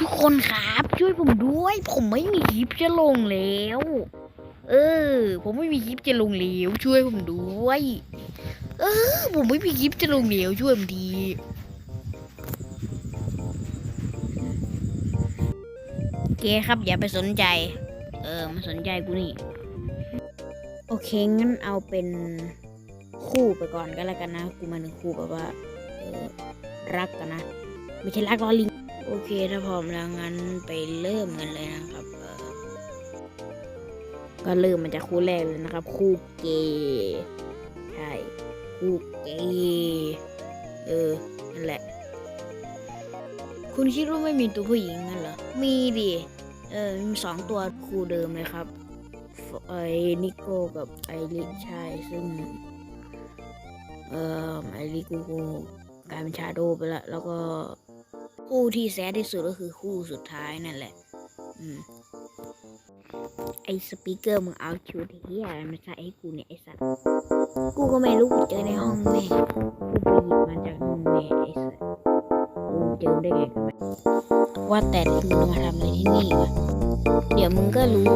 ทุกคนครับ ช่วยผมด้วย ผมไม่มีคลิปจะลงแล้ว เออ ผมไม่มีคลิปจะลงแล้วช่วยผมด้วย เออ ผมไม่มีคลิปจะลงแล้วช่วยผมทีโอเคครับ อย่าไปสนใจ เออมาสนใจกูนี่ โอเค งั้นเอาเป็นคู่ไปก่อนก็แล้วกันนะ กูมาหนึ่งคู่แบบว่า เออ รักกันนะ ไม่ใช่รักล้อลิง โอเคถ้าพร้อมแล้วงั้นไปเริ่มกันเลยนะครับ ก็เริ่มมาจากคู่แรกเลยนะครับ คู่เกย์ใช่คู่เกย์เออนั่นแหละ คุณคิดว่าไม่มีตัวผู้หญิงนั่นเหรอ มีดิเออมีสองตัวคู่เดิมเลยครับไอ้นิโก้กับไอริใช่ซึ่ง เอ่อไอริกูกูกลายเป็นชาโดไปล้วแล้วก็ คู่ที่แซดที่สุดก็คือคู่สุดท้ายนั่นแหละ อืม ไอสปีกเกอร์มึงเอาชุดเฮียอะไรมาใส่ให้กูเนี่ยไอสัตว์กูก็ไม่รู้กูเจอในห้องแม่กูไปหยิบมาจากห้องแม่ไอสัตว์กูเจอได้ไงกันว่าแต่มึงมาทำอะไรที่นี่วะเดี๋ยวมึงก็รู้